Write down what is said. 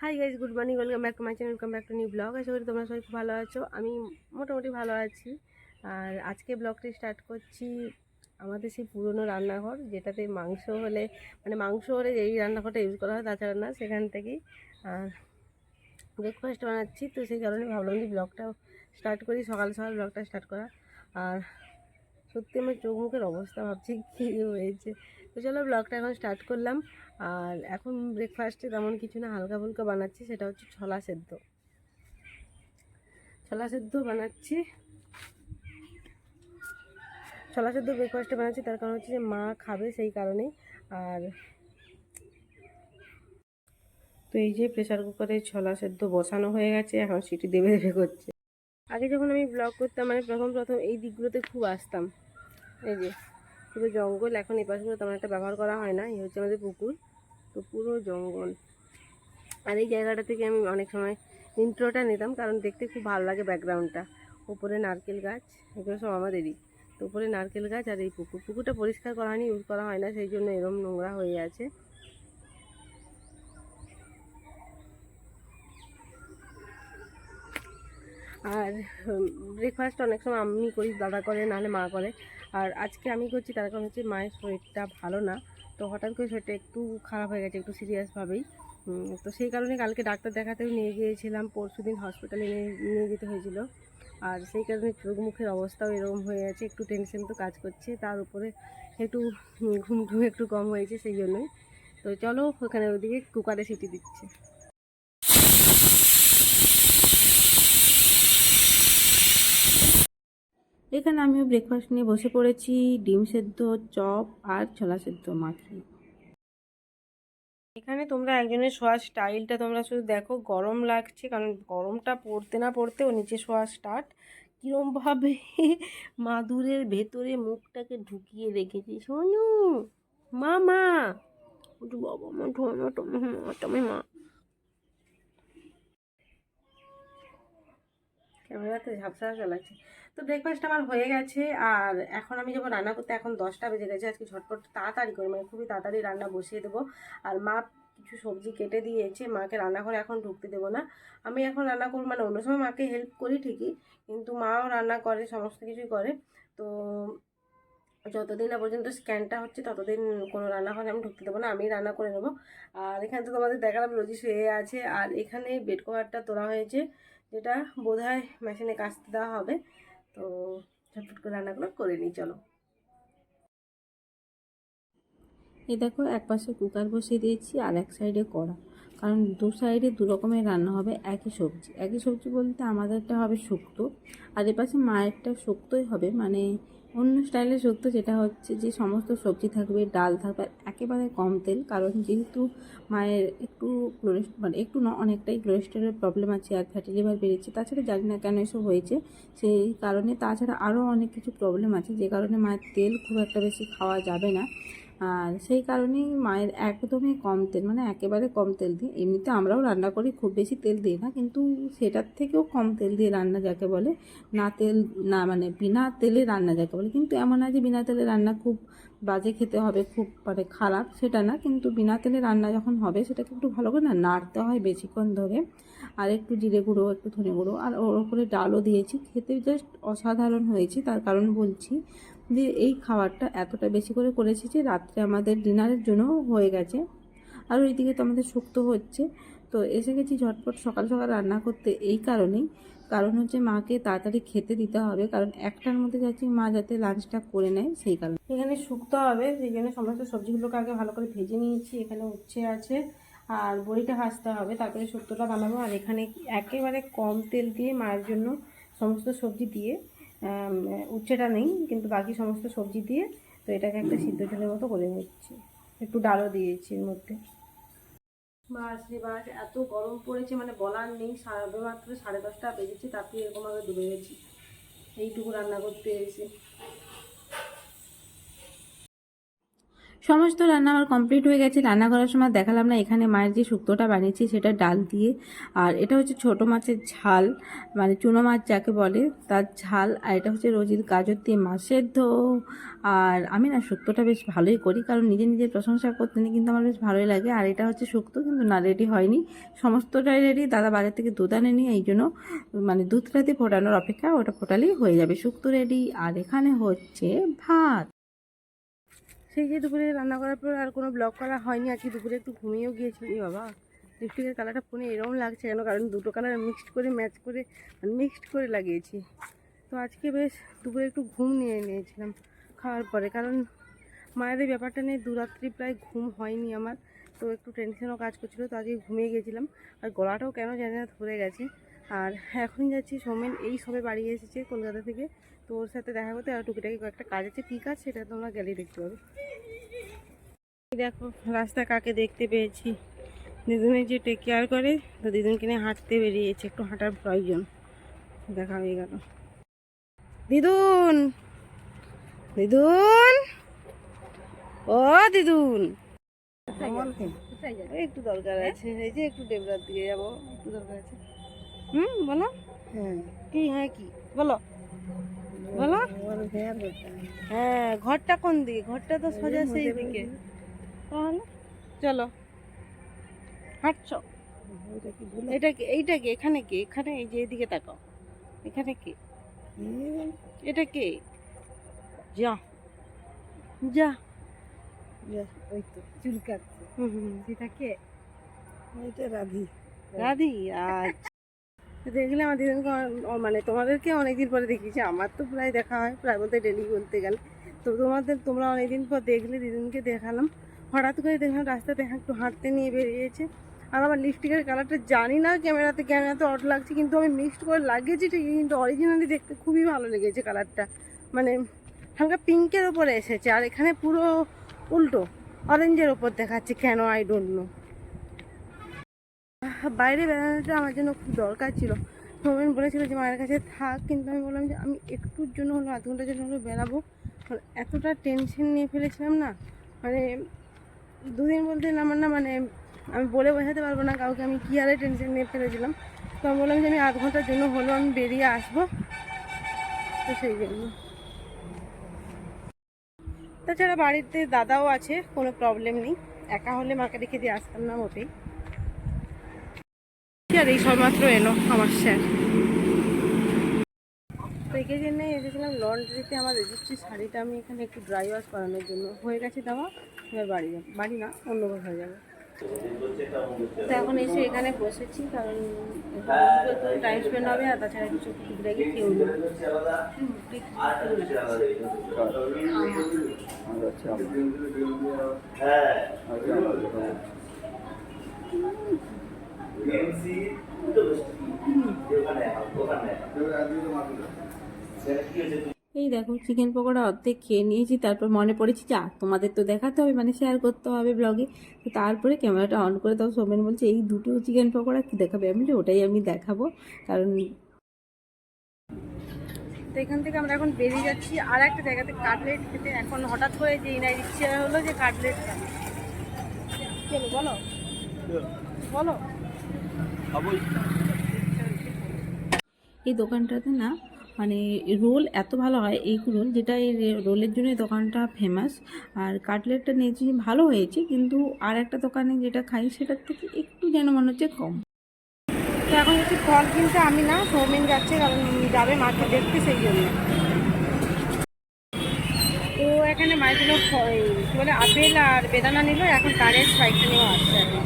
Hi guys good morning welcome back to my channel welcome back to new blog আশা করি তোমরা সবাই খুব ভালো আছো। আমি মোটামুটি ভালো আছি। আর আজকে ব্লগটি স্টার্ট করছি আমাদের সেই পুরনো রান্নাঘর, যেটাতে মাংস হলে মানে মাংস হলে এই রান্নাঘরটা ইউজ করা হয় তাছাড়া না, সেখান থেকেই, আর ব্রেকফাস্ট বানাচ্ছি। তো সেই কারণে ভাবলাম যে ব্লগটা স্টার্ট করি, সকাল সকাল ব্লগটা স্টার্ট করা। আর সত্যি আমার চোখ মুখের অবস্থা, ভাবছি কী হয়েছে। তো চলো ব্লগটা এখন স্টার্ট করলাম। আর এখন ব্রেকফাস্টে তেমন কিছু না, হালকা ফুলকা বানাচ্ছি, সেটা হচ্ছে ছোলা সেদ্ধ। ছোলা সেদ্ধ বানাচ্ছি। ছোলা সেদ্ধ ব্রেকফাস্টে বানাচ্ছি, তার কারণ হচ্ছে যে মা খাবে সেই কারণে আর তো এই যে প্রেশার কুকারে ছোলা সেদ্ধ বসানো হয়ে গেছে, এখন সিটি দেবে দেবে করছে। আগে যখন আমি ব্লগ করতাম মানে প্রথম প্রথম এই দিকগুলোতে খুব আসতাম। এই যে পুরো জঙ্গল এখন এই পাশগুলো তেমন একটা ব্যবহার করা হয় না, এই হচ্ছে আমাদের পুকুর। তো পুরো জঙ্গল। আর এই জায়গাটা থেকে আমি অনেক সময় ইন্ট্রোটা নিতাম, কারণ দেখতে খুব ভালো লাগে ব্যাকগ্রাউন্ডটা উপরে নারকেল গাছ, এগুলো সব আমাদেরই। তো উপরে নারকেল গাছ আর এই পুকুর। পুকুরটা পরিষ্কার করা হয়নি, ইউজ করা হয় না, সেই জন্য এরম নোংরা হয়ে আছে। আর ব্রেকফাস্ট অনেক সময় আমি করি দাদা করে, নাহলে মা করে। আর আজকে আমি করছি তার কারণ হচ্ছে মায়ের শরীরটা ভালো না। তো হঠাৎ করে শরীরটা একটু খারাপ হয়ে গেছে, একটু সিরিয়াসভাবেই তো সেই কারণে কালকে ডাক্তার দেখাতেও নিয়ে গিয়েছিলাম, পরশু দিন হসপিটালে নিয়ে যেতে হয়েছিল। আর সেই কারণে চোখ মুখের অবস্থাও এরকম হয়ে আছে, একটু টেনশন তো কাজ করছে, তার উপরে একটু ঘুম ঘুম একটু কম হয়েছে সেই জন্যই। তো চলো ওখানে ওদিকে কুকারে সিটি দিচ্ছে। এখানে আমিও ব্রেকফাস্ট নিয়ে বসে পড়েছি, ডিম সেদ্ধ, চপ আর ছোলা সেদ্ধ মাখি। এখানে তোমরা একজনের শোয়ার স্টাইলটা তোমরা শুধু দেখো, গরম লাগছে, কারণ গরমটা পড়তে না পড়তে ও নিচে শোয়া স্টার্ট কীরমভাবে মাদুরের ভেতরে মুখটাকে ঢুকিয়ে রেখেছি। শোনু মা মা উঠু বাবা, মা ঢোনো তুমি মা। তুমি মা ক্যামেরাতে ঝাপসা ঝাপসা লাগছে। তো ব্রেকফাস্ট আমার হয়ে গেছে, আর এখন আমি যাব রান্না করতে। এখন দশটা বেজে গেছে, আজকে ঝটপট তাড়াতাড়ি করে মানে খুবই তাড়াতাড়ি রান্না বসিয়ে দেবো। আর মা কিছু সবজি কেটে দিয়েছে, মাকে রান্নাঘরে এখন ঢুকতে দেবো না। আমি এখন রান্না করব মানে অন্য সময় মাকে হেল্প করি ঠিকই, কিন্তু মাও রান্না করে, সমস্ত কিছুই করে। তো যতদিন না পর্যন্ত স্ক্যানটা হচ্ছে, ততদিন কোনো রান্নাঘরে আমি ঢুকতে দেবো না আমি রান্না করে নেব। আর এখানে তো তোমাদের দেখালাম, রোজি শুয়ে আছে। আর এখানে বেড কভারটা তোলা হয়েছে। যেটা বোধ হয় মেশিনে কাচতে দেওয়া হবে। তো ঝটফট করে রান্নাগুলো করে নিই, চলো। এই দেখো, এক পাশে কুকার বসিয়ে দিয়েছি আর এক সাইডে কড়া। কারণ দু সাইডে দু রকমের রান্না হবে, একই সবজি। একই সবজি বলতে আমাদেরটা হবে শুক্তো, আর এ পাশে মায়েরটা শুক্তোই হবে। মানে অন্য স্টাইলে শুক্তো যেটা হচ্ছে যে সমস্ত সবজি থাকবে, ডাল থাকবে একেবারে কম তেল। কারণ যেহেতু মায়ের একটু ক্লোরেস্ট মানে একটু না, অনেকটাই কোলেস্টেরলের প্রবলেম আছে আর ফ্যাটি লিভার বেড়েছে, তাছাড়া জানি না কেন এসব হয়েছে। সেই কারণে তাছাড়া আরও অনেক কিছু প্রবলেম আছে, যে কারণে মায়ের তেল খুব একটা বেশি খাওয়া যাবে না। আর সেই কারণেই মায়ের একদমই কম তেল মানে একেবারে কম তেল দিই এমনিতে আমরাও রান্না করি, খুব বেশি তেল দিই না, কিন্তু সেটার থেকেও কম তেল দিয়ে রান্না যাকে বলে, না তেল, না মানে বিনা তেলে রান্না যাকে বলে, কিন্তু এমন না যে বিনা তেলে রান্না খুব বাজে খেতে হবে, খুব মানে খারাপ সেটা না, কিন্তু বিনা তেলে রান্না যখন হবে, সেটাকে একটু ভালো করে না নাড়তে হয় বেশিক্ষণ ধরে, আর একটু জিরে গুঁড়ো, একটু ধনে গুঁড়ো, আর ওর ওপরে ডালও দিয়েছি, খেতে জাস্ট অসাধারণ হয়েছে, তার কারণ বলছি যে এই খাবারটা এতটা বেশি করে করেছি যে রাত্রে আমাদের ডিনারের জন্য হয়ে গেছে। আর ওইদিকে তো আমাদের শুক্তো হচ্ছে। তো এসে গেছি ঝটপট সকাল সকাল রান্না করতে এই কারণেই। কারণ হচ্ছে মাকে তাড়াতাড়ি খেতে দিতে হবে। কারণ একটার মধ্যে যাচ্ছি মা যাতে লাঞ্চটা করে নেয় সেই কারণে। এখানে শুক্তো হবে। সেই জন্য সমস্ত সবজিগুলোকে আগে ভালো করে ভেজে নিয়েছি। এখানে উচ্ছে আছে আর বড়িটা ভাজতে হবে। তারপরে শুক্তোটা বানাবো। আর এখানে একেবারে কম তেল দিয়ে মায়ের জন্য সমস্ত সবজি দিয়ে উচ্ছেটা নেই, কিন্তু বাকি সমস্ত সবজি দিয়ে তো এটাকে একটা সিদ্ধ ঝোলের মতো করে নিচ্ছি। একটু ডালও দিয়েছি এর মধ্যে। বাস রে বাস, এত গরম পড়েছে মানে বলার নেই সাড়ে মাত্র সাড়ে দশটা বেজেছে তাতে এরকমভাবে ডুবে গেছি। এইটুকু রান্না করতে এসে। সমস্ত রান্না আমার কমপ্লিট হয়ে গেছে। রান্না করার সময় দেখালাম না, এখানে মায়ের যে শুক্তোটা বানিয়েছি সেটা ডাল দিয়ে। আর এটা হচ্ছে ছোট মাছের ঝাল মানে চুনো মাছ যাকে বলে, তার ঝাল। আর এটা হচ্ছে রোজির গাজর দিয়ে মাছের ধো আর আমি না শুক্তোটা বেশ ভালোই করি, কারণ নিজে নিজের প্রশংসা করতে নিয়ে কিন্তু আমার বেশ ভালোই লাগে। আর এটা হচ্ছে শুক্তো, কিন্তু না রেডি হয়নি। সমস্তটাই রেডি দাদা বাজার থেকে দুধ আনেনি, এই জন্য মানে দুধটাতে ফোটানোর অপেক্ষা, ওটা ফোটালেই হয়ে যাবে। শুক্তো রেডি আর এখানে হচ্ছে ভাত। সেই যে দুপুরে রান্না করার পর আর কোনো ব্লগ করা হয়নি। আজকে দুপুরে একটু ঘুমিয়েও গিয়েছিলাম। এ বাবা লিপস্টিকের কালারটা ফোনে এরকম লাগছে কেন কারণ দুটো কালার মিক্সড করে ম্যাচ করে মিক্সড করে লাগিয়েছি। তো আজকে বেশ দুপুরে একটু ঘুম নিয়ে নিয়েছিলাম খাওয়ার পরে, কারণ মায়ের এই ব্যাপারটা নিয়ে দুরাত্রি প্রায় ঘুম হয়নি আমার। তো একটু টেনশনও কাজ করছিল, তো আজকে ঘুমিয়ে গেছিলাম আর গলাটাও কেন জানি না ধরে গেছে। আর এখন যাচ্ছি সোমেন, এই সবে বাড়ি এসেছে কলকাতা থেকে। তো ওর সাথে দেখা করতে আর টুকিটাকি কয়েকটা কাজ আছে কী কাজ সেটা তোমরা গেলেই দেখতে পাবে। দেখো রাস্তা কাকে দেখতে পেয়েছি। দিদুনের যে টেক কেয়ার করে তো দিদুনকে নিয়ে হাঁটতে বেরিয়েছে একটু হাঁটার প্রয়োজন। দেখা হয়ে গেল। দিদুন! দিদুন! ও দিদুন! একটু দরকার আছে এই যে একটু ডেবরার দিকে যাব একটু দরকার আছে। হুম বলো। হ্যাঁ। কি হ্যাঁ কি? বলো। বলো? হ্যাঁ ঘরটা কোন দিকে? ঘরটা তো সোজা সেই দিকে। তাহলে? চলো। হাঁটছো? এটা কি এইটা কি? এখানে কি? এখানে এই যে এদিকে তাকাও। এখানে কি? এটা কি? যা। যা। ওই তো চুল কাটছে। সেটা কে এটা রাধি। রাধি আচ্ছা। দেখলে আমার দিদিনকে অ- মানে তোমাদেরকে অনেকদিন পরে দেখিয়েছি আমার তো প্রায় দেখা হয়, প্রায় বলতে ডেলি বলতে গেলে। তো তোমাদের তোমরা অনেকদিন পর দেখলে দিদিনকে দেখালাম। হঠাৎ করে দেখলাম রাস্তাতে একটু হাঁটতে নিয়ে বেরিয়েছে। আর আমার লিপস্টিকের কালারটা জানি না ক্যামেরাতে ক্যামেরাতে অট লাগছে, কিন্তু আমি মিক্সড করে লাগিয়েছি ঠিকই, কিন্তু অরিজিনালি দেখতে খুবই ভালো লেগেছে কালারটা মানে হালকা পিঙ্কের ওপরে এসেছে, আর এখানে পুরো উল্টো অরেঞ্জের ওপর দেখাচ্ছে কেন আই ডোন্ট নো বাইরে বেড়ানোটা আমার জন্য খুব দরকার ছিল। সোমেন বলেছিল যে মায়ের কাছে থাক, কিন্তু আমি বললাম যে আমি একটুর জন্য হলো আধ ঘণ্টার জন্য হলো বেড়াবো। মানে এতটা টেনশন নিয়ে ফেলেছিলাম না। মানে দুদিন বলতে আমার না মানে আমি বলে বোঝাতে পারব না কাউকে আমি কী আরে টেনশন নিয়ে ফেলেছিলাম। তো আমি বললাম যে আমি আধ ঘণ্টার জন্য হলো আমি বেরিয়ে আসব। তো সেই জন্য। তাছাড়া বাড়িতে দাদাও আছে, কোনো প্রবলেম নেই। একা হলে মাকে রেখে দিয়ে আসতাম না মোটেই। আর এই সবমাত্র এলো আমার স্যার। তো জন্য এসেছিলাম লন্ড্রিতে আমার রেজিস্ট্রি শাড়িটা আমি এখানে একটু ড্রাই ওয়াশ করানোর জন্য। হয়ে গেছে দেওয়া এবার বাড়ি যাব। বাড়ি না অন্য কোথাও যাব। তো এখন এসে এখানে বসেছি কারণ টাইম স্পেন্ড হবে আর তাছাড়া কিছু টুকটাকি কেউ এই দেখো চিকেন পকোড়া অর্ধেক খেয়ে নিয়েছি, তারপর মনে পড়েছি যা তোমাদের তো দেখাতে হবে মানে শেয়ার করতে হবে ব্লগে তো তারপরে ক্যামেরাটা অন করে দাও, সোমেন বলছে, এই দুটো চিকেন পকোড়া কি দেখাবে? আমি ওটাই আমি দেখাবো। কারণ তো এখান থেকে আমরা এখন বেরিয়ে যাচ্ছি। আর একটা জায়গাতে কাটলেট খেতে। এখন হঠাৎ করে যে ইনার ইচ্ছে হলো যে কাটলেট খাবে। বলো। বলো। এই দোকানটাতে না মানে রোল এত ভালো হয় এই রোল যেটা এই রোলের জন্য দোকানটা ফেমাস আর কাটলেটটা নিয়েছি ভালো হয়েছে কিন্তু আর একটা দোকানে যেটা খাই সেটার থেকে একটু যেন মনে হচ্ছে কম। তো এখন হচ্ছে ফল কিনতে আমি না সৌমিন যাচ্ছে কারণ যাবে মাকে দেখতে সেই জন্য। তো এখানে মায়ের জন্য বলে আপেল আর বেদানা নিল এখন কারেন্ট সাইকেল নিয়েও আসছে কি।